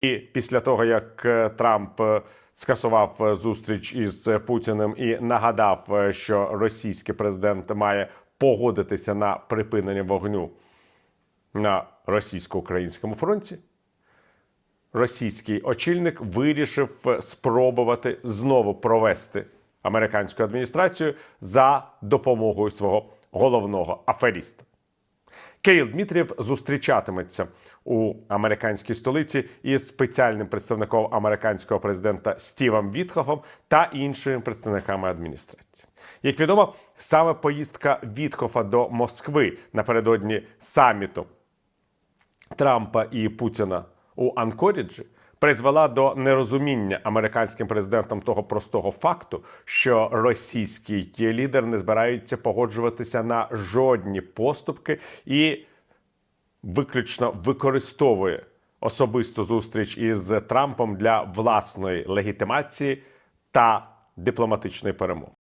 І після того, як е, Трамп е, скасував е, зустріч із Путіним і нагадав, що російський президент має погодитися на припинення вогню на російсько-українському фронті, російський очільник вирішив спробувати знову провести американську адміністрацію за допомогою свого головного аферіста. Кирил Дмитрієв зустрічатиметься у американській столиці із спеціальним представником американського президента Стівом Вітхофом та іншими представниками адміністрації. Як відомо, саме поїздка Вітхофа до Москви напередодні саміту Трампа і Путіна у Анкоріджі призвела до нерозуміння американським президентом того простого факту, що російський лідер не збирається погоджуватися на жодні поступки і виключно використовує особисту зустріч із Трампом для власної легітимації та дипломатичної перемоги.